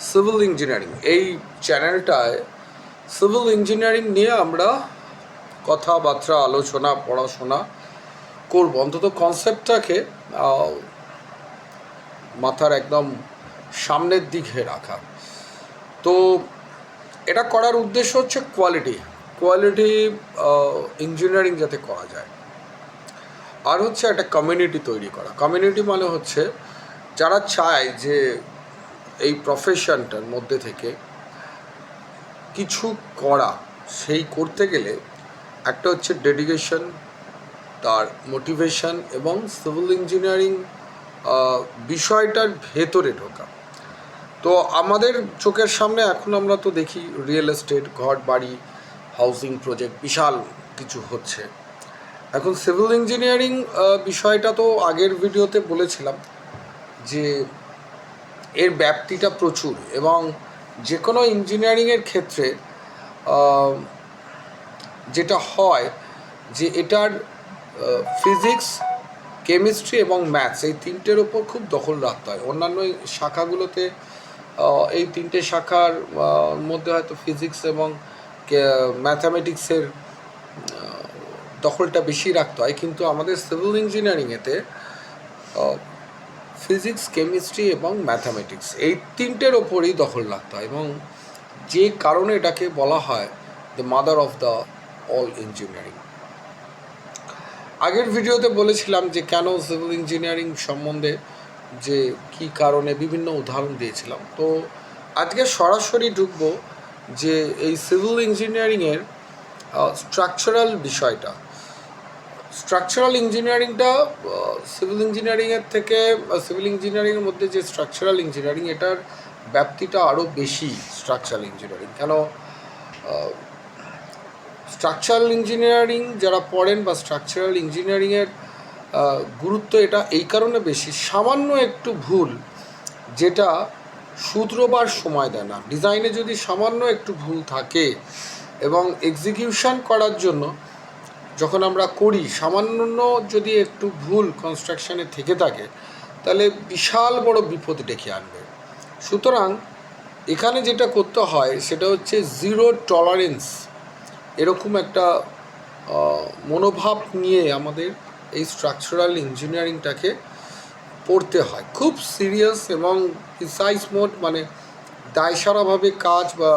Civil engineering. এই চ্যানেলটায় civil engineering নিয়ে আমরা কথাবার্তা, আলোচনা, পড়াশোনা করব। অন্তত কনসেপ্টটাকে মাথার একদম সামনের দিকে রাখা। তো এটা করার উদ্দেশ্য হচ্ছে কোয়ালিটি কোয়ালিটি ইঞ্জিনিয়ারিং যাতে করা যায়। আর হচ্ছে একটা কমিউনিটি তৈরি করা। কমিউনিটি মানে হচ্ছে যারা চায় যে এই প্রফেশনটার মধ্যে থেকে কিছু করা, সেই করতে গেলে একটা হচ্ছে ডেডিকেশন তার মোটিভেশন এবং সিভিল ইঞ্জিনিয়ারিং বিষয়টার ভেতরে ঢোকা। তো আমাদের চোখের সামনে এখন আমরা তো দেখি রিয়েল এস্টেট ঘর বাড়ি হাউসিং প্রজেক্ট বিশাল কিছু হচ্ছে। এখন সিভিল ইঞ্জিনিয়ারিং বিষয়টা তো আগের ভিডিওতে বলেছিলাম যে এর ব্যাপ্তিটা প্রচুর এবং যে কোনো ইঞ্জিনিয়ারিংয়ের ক্ষেত্রে যেটা হয় যে এটার ফিজিক্স, কেমিস্ট্রি এবং ম্যাথস এই তিনটের ওপর খুব দখল রাখতে হয়। অন্যান্য শাখাগুলোতে এই তিনটে শাখার মধ্যে হয়তো ফিজিক্স এবং ম্যাথামেটিক্সের দখলটা বেশি রাখতে হয়। কিন্তু আমাদের সিভিল ইঞ্জিনিয়ারিংয়েতে ফিজিক্স, কেমিস্ট্রি এবং ম্যাথামেটিক্স এই তিনটের ওপরই দখল রাখতে হয় এবং যে কারণে এটাকে বলা হয় the mother of the all engineering আগের ভিডিওতে বলেছিলাম যে কেন সিভিল ইঞ্জিনিয়ারিং সম্বন্ধে যে কী কারণে বিভিন্ন উদাহরণ দিয়েছিলাম। তো আজকে সরাসরি ঢুকবো যে এই সিভিল ইঞ্জিনিয়ারিংয়ের স্ট্রাকচারাল বিষয়টা। স্ট্রাকচারাল ইঞ্জিনিয়ারিংটা সিভিল ইঞ্জিনিয়ারিংয়ের থেকে সিভিল ইঞ্জিনিয়ারিংয়ের মধ্যে যে স্ট্রাকচারাল ইঞ্জিনিয়ারিং এটার ব্যাপ্তিটা আরও বেশি স্ট্রাকচারাল ইঞ্জিনিয়ারিং কেন স্ট্রাকচারাল ইঞ্জিনিয়ারিং যারা পড়েন বা স্ট্রাকচারাল ইঞ্জিনিয়ারিংয়ের গুরুত্ব এটা এই কারণে বেশি, সামান্য একটু ভুল, যেটা শুধরোবার সময় দেয় না। ডিজাইনে যদি সামান্য একটু ভুল থাকে এবং এক্সিকিউশন করার জন্য যখন আমরা করি, সামান্য যদি একটু ভুল কনস্ট্রাকশানে থেকে থাকে, তাহলে বিশাল বড় বিপদ ডেকে আনবে। সুতরাং এখানে যেটা করতে হয়, সেটা হচ্ছে জিরো টলারেন্স এরকম একটা মনোভাব নিয়ে আমাদের এই স্ট্রাকচারাল ইঞ্জিনিয়ারিংটাকে পড়তে হয়। খুব সিরিয়াস এবং প্রিসাইজ মোড মানে দায়সারাভাবে কাজ বা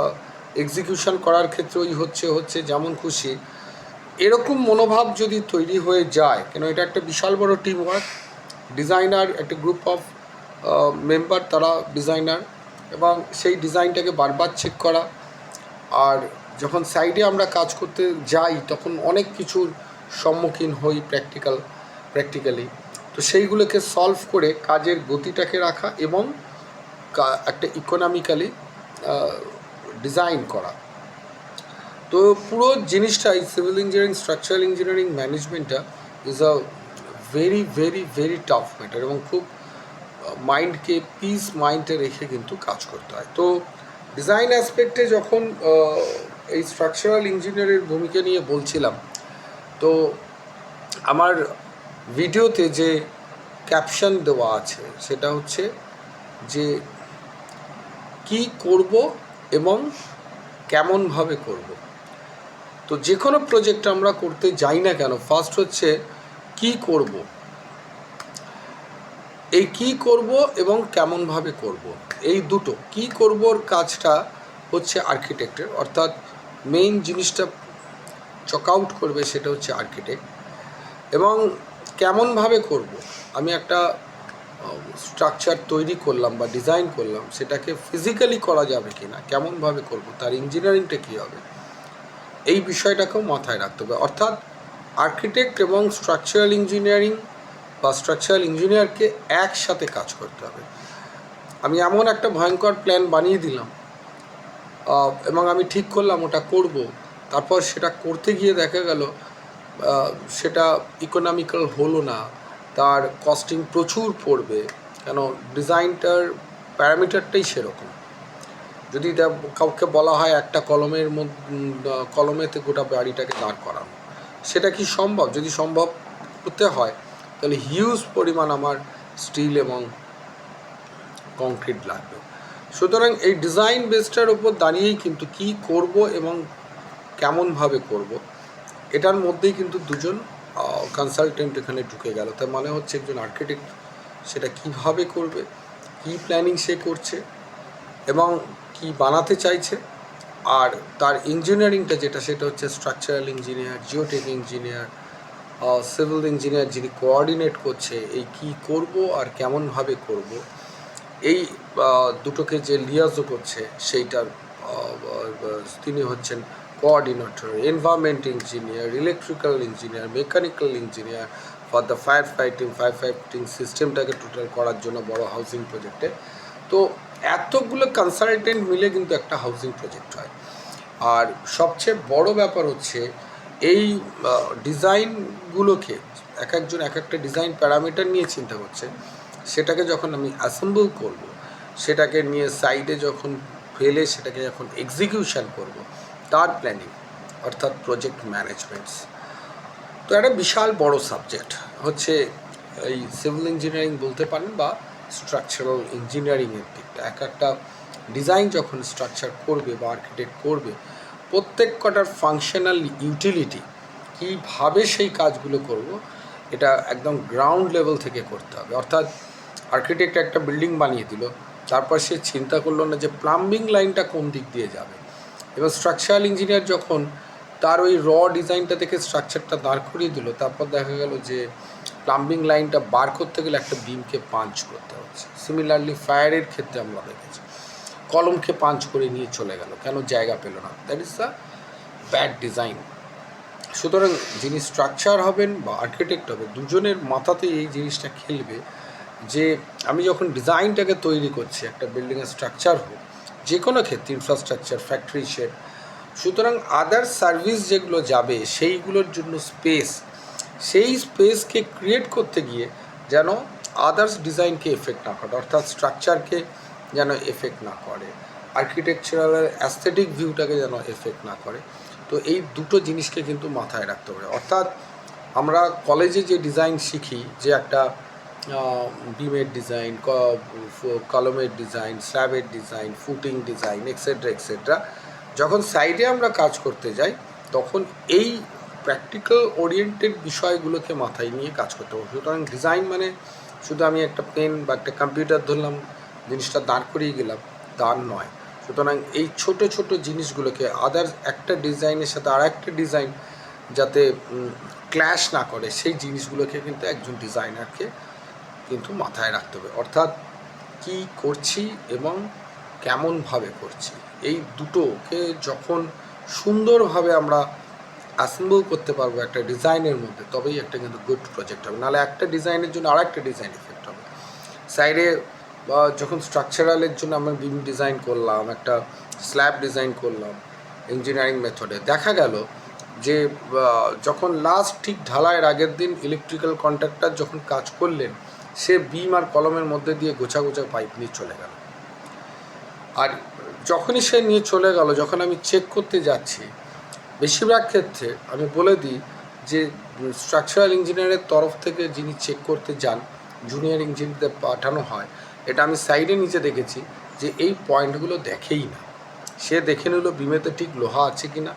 এক্সিকিউশন করার ক্ষেত্রে ওই হচ্ছে হচ্ছে যেমন খুশি। এরকম মনোভাব যদি তৈরি হয়ে যায়, কেন এটা একটা বিশাল বড় টিম ওয়ার্ক ডিজাইনার একটা গ্রুপ অফ মেম্বার তারা ডিজাইনার এবং সেই ডিজাইনটাকে বারবার চেক করা। আর যখন সাইডে আমরা কাজ করতে যাই, তখন অনেক কিছুর সম্মুখীন হই প্র্যাকটিক্যাল প্র্যাকটিক্যালি তো সেইগুলোকে সলভ করে কাজের গতিটাকে রাখা এবং একটা ইকোনমিক্যালি ডিজাইন করা। তো পুরো জিনিসটাই civil engineering structural engineering ম্যানেজমেন্টটা is a very very very tough matter এবং খুব মাইন্ডকে পিস মাইন্ডে রেখে কিন্তু কাজ করতে হয়। তো ডিজাইন অ্যাসপেক্টে যখন এই স্ট্রাকচারাল ইঞ্জিনিয়ারের ভূমিকা নিয়ে বলছিলাম, তো আমার ভিডিওতে যে ক্যাপশন দেওয়া আছে, সেটা হচ্ছে যে কি করব এবং কেমনভাবে করব। তো যে কোনো প্রজেক্ট আমরা করতে যাই না কেন ফার্স্ট হচ্ছে কি করব? এই কি করব এবং কেমনভাবে করব? এই দুটো, কি করবর কাজটা হচ্ছে আর্কিটেক্টের অর্থাৎ মেইন জিনিসটা চক আউট করবে সেটা হচ্ছে আর্কিটেক্ট এবং কেমনভাবে করব? আমি একটা স্ট্রাকচার তৈরি করলাম বা ডিজাইন করলাম, সেটাকে ফিজিক্যালি করা যাবে কি না কেমনভাবে করব, তার ইঞ্জিনিয়ারিংটা কী হবে? এই বিষয়টাকেও মাথায় রাখতে হবে। অর্থাৎ আর্কিটেক্ট এবং স্ট্রাকচারাল ইঞ্জিনিয়ারিং বা স্ট্রাকচারাল ইঞ্জিনিয়ারকে একসাথে কাজ করতে হবে। আমি এমন একটা ভয়ঙ্কর প্ল্যান বানিয়ে দিলাম এবং আমি ঠিক করলাম, ওটা করব। তারপর সেটা করতে গিয়ে দেখা গেল সেটা ইকোনমিক্যাল হলো না। তার কস্টিং প্রচুর পড়বে। কেন? ডিজাইনটার প্যারামিটারটাই সেরকম। যদি দে- কাউকে বলা হয় একটা কলমের কলমেতে গোটা বাড়িটাকে দাঁড় করানো, সেটা কি সম্ভব? যদি সম্ভব হতে হয়, তাহলে হিউজ পরিমাণ আমার স্টিল এবং কংক্রিট লাগবে। সুতরাং এই ডিজাইন বেসটার উপর দাঁড়িয়েই কিন্তু কি করব এবং কেমনভাবে করব, এটার মধ্যেই কিন্তু দুজন কনসালটেন্ট এখানে ঢুকে গেল। তার মানে হচ্ছে একজন আর্কিটেক্ট সেটা কীভাবে করবে, কি প্ল্যানিং সে করছে, এবং কি বানাতে চাইছে, আর তার ইঞ্জিনিয়ারিংটা যেটা, সেটা হচ্ছে structural engineer geotech engineer civil engineer যিনি কোঅর্ডিনেট করছে এই কি করব আর কেমনভাবে করব, এই দুটোকে যে লিয়াজও করছে, সেইটার তিনি হচ্ছেন coordinator environment engineer electrical engineer mechanical engineer for the fire fighting fire fighting সিস্টেমটাকে টোটাল করার জন্য বড় হাউসিং প্রজেক্টে তো এতগুলো কনসালটেন্ট মিলে কিন্তু একটা হাউসিং প্রজেক্ট হয়। আর সবচেয়ে বড় ব্যাপার হচ্ছে, এই ডিজাইনগুলোকে এক একজন এক একটা ডিজাইন প্যারামিটার নিয়ে চিন্তা করছে। সেটাকে যখন আমি অ্যাসেম্বল করব, সেটাকে নিয়ে সাইডে যখন ফেলে সেটাকে যখন এক্সিকিউশন করব, তার প্ল্যানিং অর্থাৎ প্রজেক্ট ম্যানেজমেন্টস তো একটা বিশাল বড় সাবজেক্ট হচ্ছে এই সিভিল ইঞ্জিনিয়ারিং বলতে পারেন বা স্ট্রাকচারাল ইঞ্জিনিয়ারিংয়ের দিকটা। এক একটা ডিজাইন যখন স্ট্রাকচার করবে বা আর্কিটেক্ট করবে, প্রত্যেক কটার ফাংশনাল ইউটিলিটি কীভাবে সেই কাজগুলো করব, এটা একদম গ্রাউন্ড লেভেল থেকে করতে হবে। অর্থাৎ আর্কিটেক্ট একটা বিল্ডিং বানিয়ে দিল, তারপর সে চিন্তা করল না যে প্লাম্বিং লাইনটা কোন দিক দিয়ে যাবে। এবার স্ট্রাকচারাল ইঞ্জিনিয়ার যখন তার ওই র ডিজাইনটা থেকে স্ট্রাকচারটা দাঁড় করিয়ে দিল, তারপর দেখা গেল যে প্লাম্বিং লাইনটা বার করতে গেলে একটা বিমকে পাঞ্চ করতে হচ্ছে। সিমিলারলি ফায়ারের ক্ষেত্রে আমরা দেখেছি, কলমকে পাঞ্চ করে নিয়ে চলে গেল, কেন জায়গা পেল না? That is the bad design সুতরাং যিনি স্ট্রাকচার হবেন বা আর্কিটেক্ট হবে দুজনের মাথাতেই এই জিনিসটা খেলবে যে, আমি যখন ডিজাইনটাকে তৈরি করছি, একটা বিল্ডিংয়ের স্ট্রাকচার হোক যে কোনো ক্ষেত্রে ইনফ্রাস্ট্রাকচার ফ্যাক্টরি শেড সুতরাং আদার সার্ভিস যেগুলো যাবে, সেইগুলোর জন্য স্পেস সেই স্পেসকে ক্রিয়েট করতে গিয়ে যেন আদার্স ডিজাইনকে এফেক্ট না করে, অর্থাৎ স্ট্রাকচারকে যেন এফেক্ট না করে আর্কিটেকচারালের অ্যাস্থেটিক ভিউটাকে যেন এফেক্ট না করে। তো এই দুটো জিনিসকে কিন্তু মাথায় রাখতে হবে। অর্থাৎ আমরা কলেজে যে ডিজাইন শিখি, যে একটা বিমের ডিজাইন কলমের design স্ল্যাবের design footing design etcetera etcetera যখন সাইডে আমরা কাজ করতে যাই, তখন এই প্র্যাকটিক্যাল ওরিয়েন্টেড বিষয়গুলোকে মাথায় নিয়ে কাজ করতে হবে। সুতরাং ডিজাইন মানে শুধু আমি একটা পেন বা একটা কম্পিউটার ধরলাম, জিনিসটা দাঁড় করিয়ে গেলাম, দাঁড় নয়। সুতরাং এই ছোট ছোট জিনিসগুলোকে আদার একটা ডিজাইনের সাথে আর একটা ডিজাইন যাতে ক্ল্যাশ না করে, সেই জিনিসগুলোকে কিন্তু একজন ডিজাইনারকে কিন্তু মাথায় রাখতে হবে। অর্থাৎ কি করছি এবং কেমনভাবে করছি, এই দুটোকে যখন সুন্দরভাবে আমরা অ্যাসেম্বল করতে পারব একটা ডিজাইনের মধ্যে, তবেই একটা কিন্তু গুড প্রজেক্ট হবে। নাহলে একটা ডিজাইনের জন্য আর একটা ডিজাইন এফেক্ট হবে সাইডে যখন স্ট্রাকচারালের জন্য আমরা বিম ডিজাইন করলাম, একটা স্ল্যাব ডিজাইন করলাম ইঞ্জিনিয়ারিং মেথডে দেখা গেল যে যখন লাস্ট ঠিক ঢালাইয়ের আগের দিন ইলেকট্রিক্যাল কন্ট্রাক্টর যখন কাজ করলেন, সে বিম আর কলমের মধ্যে দিয়ে গোছা গোছা পাইপ নিয়ে চলে গেল। আর যখনই সে নিয়ে চলে গেল, যখন আমি চেক করতে যাচ্ছি বেশিরভাগ ক্ষেত্রে আমি বলে দিই যে স্ট্রাকচারাল ইঞ্জিনিয়ারের তরফ থেকে যিনি চেক করতে যান জুনিয়র ইঞ্জিনিয়ারদের পাঠানো হয়, এটা আমি সাইডে নিচে দেখেছি যে, এই পয়েন্টগুলো দেখেই না। সে দেখে নিল বিমেতে ঠিক লোহা আছে কি না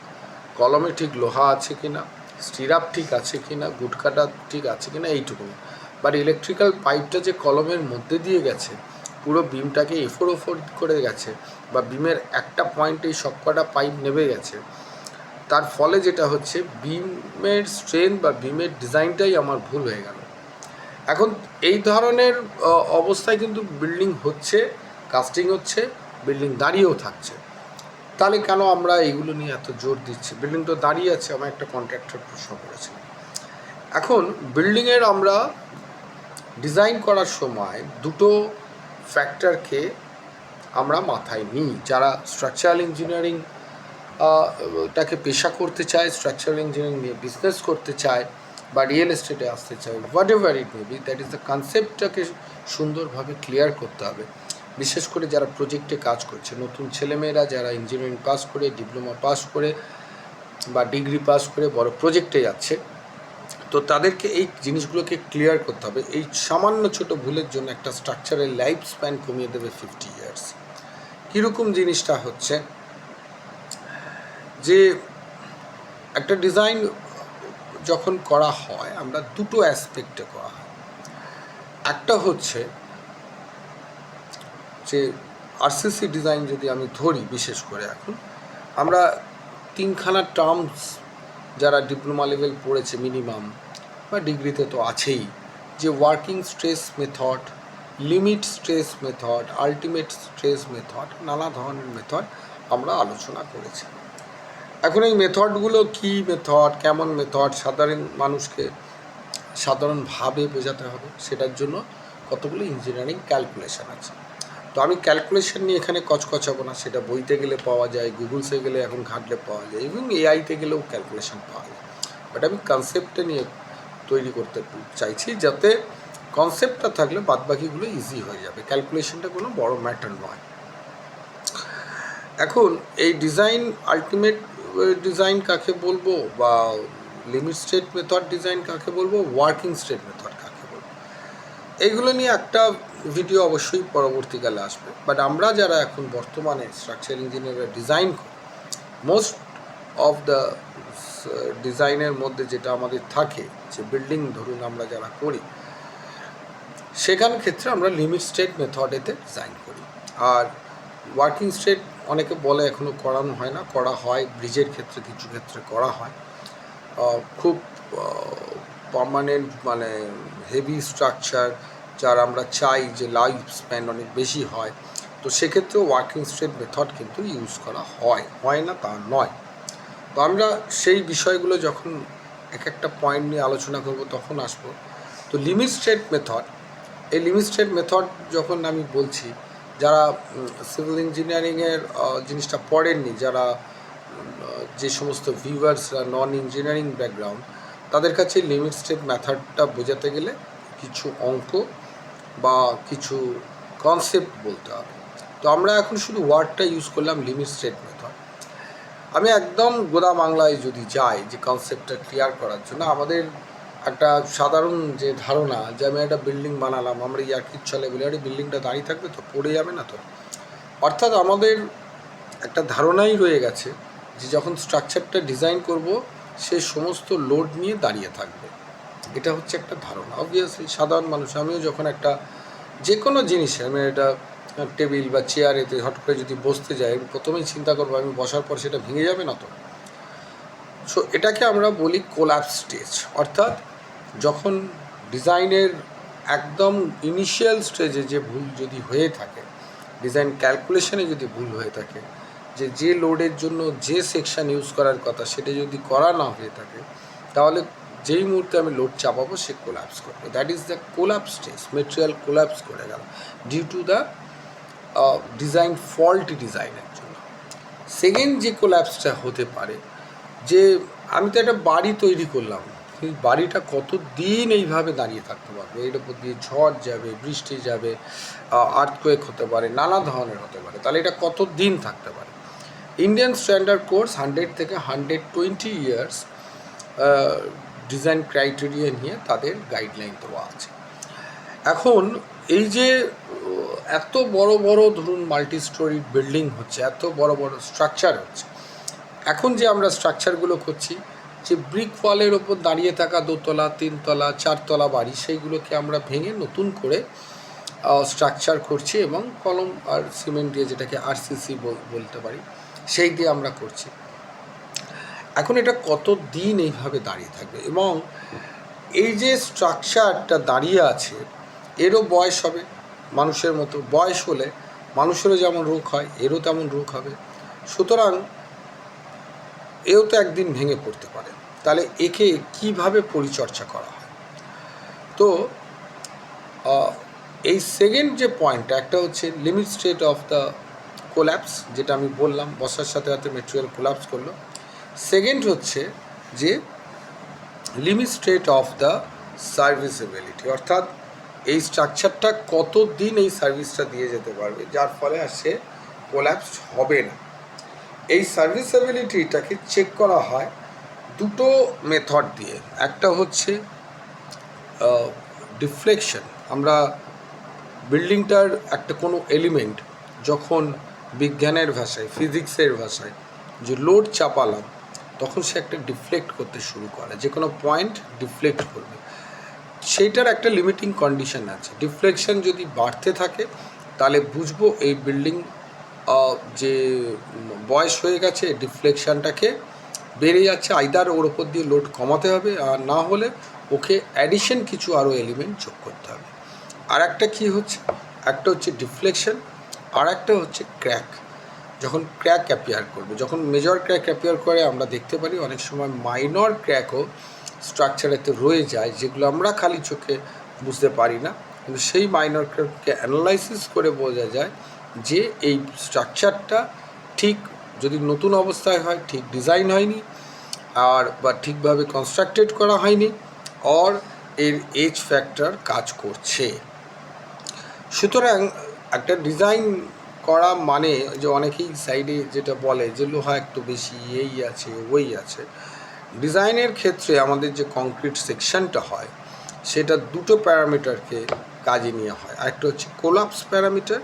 কলমে ঠিক লোহা আছে কি না স্টিরাপ ঠিক আছে কি না গুটকাটা ঠিক আছে কি না এইটুকু। বাট ইলেকট্রিক্যাল পাইপটা যে কলমের মধ্যে দিয়ে গেছে, পুরো বিমটাকে এফোর ওফোর করে গেছে, বা বিমের একটা পয়েন্টেই সবকটা পাইপ নেবে গেছে তার ফলে যেটা হচ্ছে বিমের স্ট্রেন বা বিমের ডিজাইনটাই আমার ভুল হয়ে গেল। এখন এই ধরনের অবস্থায় কিন্তু বিল্ডিং হচ্ছে কাস্টিং হচ্ছে বিল্ডিং দাঁড়িয়েও থাকছে। তাহলে কেন আমরা এইগুলো নিয়ে এত জোর দিচ্ছি? বিল্ডিং তো দাঁড়িয়ে আছে, আমার একটা কন্ট্রাক্টর প্রশ্ন করেছে এখন বিল্ডিংয়ের আমরা ডিজাইন করার সময় দুটো ফ্যাক্টরকে আমরা মাথায় নিই, যারা স্ট্রাকচারাল ইঞ্জিনিয়ারিং টাকে পেশা করতে চায় স্ট্রাকচারাল ইঞ্জিনিয়ারিং নিয়ে বিজনেস করতে চায় বা রিয়েল এস্টেটে আসতে চায় whatever it may be that is the কনসেপ্টটাকে সুন্দরভাবে ক্লিয়ার করতে হবে। বিশেষ করে যারা প্রজেক্টে কাজ করছে, নতুন ছেলেমেয়েরা যারা ইঞ্জিনিয়ারিং পাস করে ডিপ্লোমা পাস করে বা ডিগ্রি পাস করে বড় প্রজেক্টে যাচ্ছে, তো তাদেরকে এই জিনিসগুলোকে ক্লিয়ার করতে হবে। এই সামান্য ছোট ভুলের জন্য একটা স্ট্রাকচারের লাইফ স্প্যান কমিয়ে দেবে ফিফটি ইয়ার্স কীরকম জিনিসটা হচ্ছে যে একটা ডিজাইন যখন করা হয়, আমরা দুটো অ্যাসপেক্টে করা হয়। একটা হচ্ছে যে আরসিসি ডিজাইন যদি আমি ধরি বিশেষ করে এখন, আমরা তিনখানা টার্মস যারা ডিপ্লোমা লেভেল পড়েছে মিনিমাম বা ডিগ্রিতে তো আছেই, যে working stress method limit stress method ultimate stress method নানা ধরনের মেথড আমরা আলোচনা করেছি। এখন এই মেথডগুলো কী মেথড, কেমন মেথড, সাধারণ মানুষকে সাধারণভাবে বোঝাতে হবে সেটার জন্য কতগুলো ইঞ্জিনিয়ারিং ক্যালকুলেশন আছে। তো আমি ক্যালকুলেশন নিয়ে এখানে কচকচাবো না, সেটা বইতে গেলে পাওয়া যায়, গুগলসে গেলে এখন ঘাঁটলে পাওয়া যায় এবং এআইতে গেলেও ক্যালকুলেশন পাওয়া যায়। বাট আমি কনসেপ্টটা নিয়ে তৈরি করতে চাইছি যাতে কনসেপ্টটা থাকলে বাদবাকিগুলো ইজি হয়ে যাবে। ক্যালকুলেশনটা কোনো বড় ম্যাটার নয়। এখন এই ডিজাইন আলটিমেট ডিজাইন কাকে বলব বা লিমিট স্টেট মেথড ডিজাইন কাকে বলব ওয়ার্কিং স্টেট মেথড কাকে বলব এইগুলো নিয়ে একটা ভিডিও অবশ্যই পরবর্তীকালে আসবে। বাট আমরা যারা এখন বর্তমানে স্ট্রাকচার ইঞ্জিনিয়ারের ডিজাইন করি মোস্ট অফ দ্য ডিজাইনের মধ্যে যেটা আমাদের থাকে, যে বিল্ডিং ধরুন আমরা যারা করি, সেখান ক্ষেত্রে আমরা লিমিট স্টেট মেথডেতে ডিজাইন করি। আর ওয়ার্কিং স্টেট অনেকে বলে এখনও করানো হয় না, করা হয় ব্রিজের ক্ষেত্রে কিছু ক্ষেত্রে করা হয়। খুব পার্মানেন্ট মানে হেভি স্ট্রাকচার যার আমরা চাই যে লাইফ স্প্যান অনেক বেশি হয়। তো সেক্ষেত্রেও ওয়ার্কিং স্ট্রেট মেথড কিন্তু ইউজ করা হয়। হয় না তা নয়। তো আমরা সেই বিষয়গুলো যখন এক একটা পয়েন্ট নিয়ে আলোচনা করব তখন আসব। তো লিমিট স্টেট মেথড এই লিমিট স্টেট মেথড যখন আমি বলছি যারা সিভিল ইঞ্জিনিয়ারিংয়ের জিনিসটা পড়েননি, যারা যে সমস্ত ভিউয়ার্সরা নন ইঞ্জিনিয়ারিং ব্যাকগ্রাউন্ড তাদের কাছে লিমিট স্টেট মেথডটা বোঝাতে গেলে কিছু অঙ্ক বা কিছু কনসেপ্ট বলতে হবে। তো আমরা এখন শুধু ওয়ার্ডটা ইউজ করলাম লিমিট স্টেট মেথড আমি একদম গোদা বাংলায় যদি যাই যে কনসেপ্টটা ক্লিয়ার করার জন্য, আমাদের একটা সাধারণ যে ধারণা যে আমি একটা বিল্ডিং বানালাম, আমরা ইয়ার্কির চলে বলে, আরে বিল্ডিংটা দাঁড়িয়ে থাকবে তো, পড়ে যাবে না তো। অর্থাৎ আমাদের একটা ধারণাই রয়ে গেছে যে যখন স্ট্রাকচারটা ডিজাইন করব, সে সমস্ত লোড নিয়ে দাঁড়িয়ে থাকবে। এটা হচ্ছে একটা ধারণা। অবভিয়াসলি সাধারণ মানুষ, আমিও যখন একটা যে কোনো জিনিসে, আমি এটা টেবিল বা চেয়ারেতে হট করে যদি বসতে যাই, আমি প্রথমেই চিন্তা করব আমি বসার পর সেটা ভেঙে যাবে না তো। সো এটাকে আমরা বলি কোলাপস স্টেজ অর্থাৎ যখন ডিজাইনের একদম ইনিশিয়াল স্টেজে যে ভুল যদি হয়ে থাকে ডিজাইন ক্যালকুলেশনে যদি ভুল হয়ে থাকে, যে যে লোডের জন্য যে সেকশন ইউজ করার কথা সেটা যদি করা না হয়ে থাকে, তাহলে যেই মুহূর্তে আমি লোড চাপাবো সে কোলাপস করবে। That is the collapse stage material collapse করে গেল due to the design faulty ডিজাইনের জন্য। সেকেন্ড যে কোলাপসটা হতে পারে, যে আমি তো একটা বাড়ি তৈরি করলাম এই বাড়িটা কত দিন এইভাবে দাঁড়িয়ে থাকতে পারবে? এর উপর দিয়ে ঝড় যাবে, বৃষ্টি যাবে আর্থকোয়েক হতে পারে, নানা ধরনের হতে পারে। তাহলে এটা কত দিন থাকতে পারে? ইন্ডিয়ান স্ট্যান্ডার্ড কোর্স হান্ড্রেড থেকে hundred twenty years design criteria নিয়ে তাদের গাইডলাইন দেওয়া আছে। এখন এই যে এত বড় বড় ধরুন মাল্টি স্টোরি বিল্ডিং হচ্ছে, এত বড় বড় স্ট্রাকচার হচ্ছে, এখন যে আমরা স্ট্রাকচারগুলো করছি যে ব্রিক ওয়ালের ওপর দাঁড়িয়ে থাকা দোতলা, তিনতলা, চারতলা বাড়ি, সেইগুলোকে আমরা ভেঙে নতুন করে স্ট্রাকচার করছি এবং কলম আর সিমেন্ট দিয়ে যেটাকে আরসিসি বলতে পারি, সেই দিয়ে আমরা করছি। এখন এটা কত দিন এইভাবে দাঁড়িয়ে থাকবে? এবং এই যে স্ট্রাকচারটা দাঁড়িয়ে আছে, এরও বয়স হবে, মানুষের মতো বয়স হলে মানুষেরও যেমন রোগ হয়, এরও তেমন রোগ হবে। সুতরাং এও তো একদিন ভেঙে পড়তে পারে। তাহলে একে কীভাবে পরিচর্যা করা হয়? তো এই সেকেন্ড যে পয়েন্টটা একটা হচ্ছে limit state of the collapse যেটা আমি বললাম বসার সাথে সাথে মেটেরিয়াল কোলাপস করল। সেকেন্ড হচ্ছে যে limit state of the serviceability অর্থাৎ এই স্ট্রাকচারটা কত দিন এই সার্ভিসটা দিয়ে যেতে পারবে, যার ফলে আর সে কোল্যাপস হবে না। এই সার্ভিসেবিলিটিটাকে চেক করা হয় দুটো মেথড দিয়ে। একটা হচ্ছে ডিফ্লেকশন আমরা বিল্ডিংটার একটা কোনো এলিমেন্ট যখন বিজ্ঞানের ভাষায় ফিজিক্সের ভাষায় যে লোড চাপালাম, তখন সে একটা ডিফ্লেক্ট করতে শুরু করে, যে কোনো পয়েন্ট ডিফ্লেক্ট করবে। সেইটার একটা লিমিটিং কন্ডিশন আছে। ডিফ্লেকশন যদি বাড়তে থাকে, তাহলে বুঝব এই বিল্ডিং যে বয়স হয়ে গেছে, ডিফ্লেকশনটাকে বেড়ে যাচ্ছে আইদার ওর ওপর দিয়ে লোড কমাতে হবে আর না হলে ওকে অ্যাডিশন কিছু আরও এলিমেন্ট যোগ করতে হবে। আর একটা কী হচ্ছে? একটা হচ্ছে ডিফ্লেকশন আর একটা হচ্ছে ক্র্যাক যখন ক্র্যাক অ্যাপিয়ার করবে, যখন মেজর ক্র্যাক অ্যাপিয়ার করে, আমরা দেখতে পারি অনেক সময় মাইনর ক্র্যাকও স্ট্রাকচারেতে রয়ে যায়, যেগুলো আমরা খালি চোখে বুঝতে পারি না। কিন্তু সেই মাইনর ক্র্যাককে অ্যানালাইসিস করে বোঝা যায় যে এই স্ট্রাকচারটা ঠিক যদি নতুন অবস্থায় হয়, ঠিক ডিজাইন হয়নি, আর বা ঠিকভাবে কনস্ট্রাক্টেড করা হয়নি অর এর এজ ফ্যাক্টর কাজ করছে। সুতরাং একটা ডিজাইন করা মানে যে অনেকেই সাইডে যেটা বলে যে লোহা একটু বেশি এই আছে, ওই আছে। ডিজাইনের ক্ষেত্রে আমাদের যে কংক্রিট সেকশনটা হয়, সেটা দুটো প্যারামিটারকে কাজে নিয়ে হয়। একটা হচ্ছে কোলাপস প্যারামিটার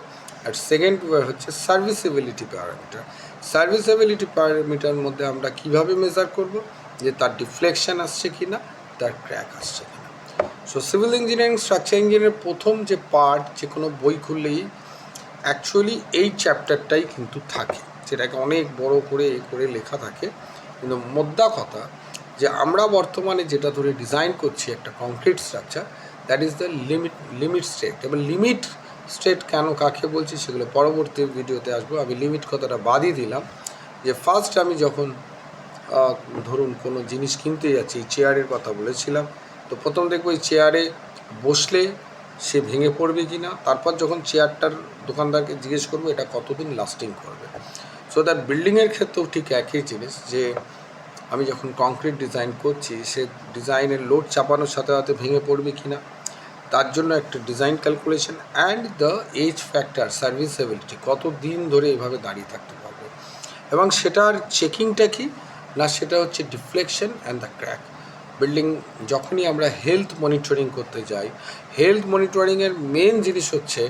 আর সেকেন্ড হচ্ছে সার্ভিসেবিলিটি প্যারামিটার সার্ভিসেবিলিটি প্যারামিটার মধ্যে আমরা কীভাবে মেজার করব? যে তার ডিফ্লেকশন আসছে কি না তার ক্র্যাক আসছে কি না so civil engineering structure engineering প্রথম যে পার্ট যে কোনো বই খুললেই অ্যাকচুয়ালি এই চ্যাপ্টারটাই কিন্তু থাকে। যেটাকে অনেক বড় করে এ করে লেখা থাকে। কিন্তু মোদ্দা কথা, যে আমরা বর্তমানে যেটা ধরে ডিজাইন করছি একটা concrete structure that is the limit limit state এবার লিমিট স্টেট কেন কাকে বলছি সেগুলো পরবর্তী ভিডিওতে আসব। আমি লিমিট কথাটা বাদই দিলাম যে ফার্স্ট আমি যখন ধরুন কোনো জিনিস কিনতে যাচ্ছি চেয়ারের কথা বলেছিলাম, তো প্রথম দেখব এই চেয়ারে বসলে সে ভেঙে পড়বে কি না তারপর যখন চেয়ারটার দোকানদারকে জিজ্ঞেস করব এটা কতদিন লাস্টিং করবে। সো দ্যাট বিল্ডিংয়ের ক্ষেত্রেও ঠিক একই জিনিস যে, আমি যখন কংক্রিট ডিজাইন করছি, সে ডিজাইনের লোড চাপানোর সাথে সাথে ভেঙে পড়বে কি না তার জন্য একটা design calculation and the age factor serviceability কত দিন ধরে এভাবে দাঁড়িয়ে থাকতে পারবে। এবং সেটার চেকিংটা কি? না, সেটা হচ্ছে deflection and the crack building যখনই আমরা হেলথ মনিটরিং করতে যাই হেলথ মনিটরিংয়ের মেন জিনিস হচ্ছে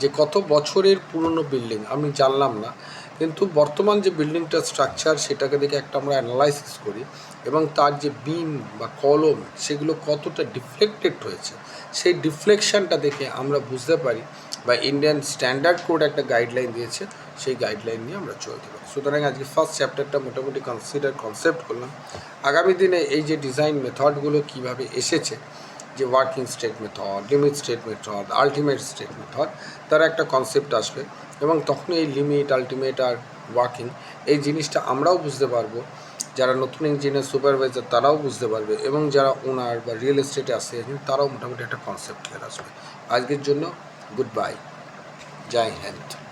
যে কত বছরের পুরনো বিল্ডিং আমি জানলাম না, কিন্তু বর্তমান যে বিল্ডিংটা স্ট্রাকচার সেটাকে দেখে একটা আমরা অ্যানালাইসিস করি এবং তার যে বিম বা কলম, সেগুলো কতটা ডিফ্লেক্টেড হয়েছে সেই ডিফ্লেকশনটা দেখে আমরা বুঝতে পারি বা ইন্ডিয়ান স্ট্যান্ডার্ড কোড একটা গাইডলাইন দিয়েছে, সেই গাইডলাইন নিয়ে আমরা চলতে পারি। সুতরাং আজকে ফার্স্ট চ্যাপ্টারটা মোটামুটি কনসিডার কনসেপ্ট করলাম। আগামী দিনে এই যে ডিজাইন মেথডগুলো কীভাবে এসেছে, যে working state method limit state method ultimate state method তার একটা কনসেপ্ট আসবে এবং তখন এই লিমিট আলটিমেট আর ওয়ার্কিং এই জিনিসটা আমরাও বুঝতে পারব যারা নতুন ইঞ্জিনিয়ার সুপারভাইজার তারাও বুঝতে পারবে এবং যারা ওনার বা রিয়েল এস্টেটে আসে, তারাও মোটামুটি একটা কনসেপ্ট ক্লিয়ার আসবে। আজকের জন্য গুড বাই জয় হিন্দ।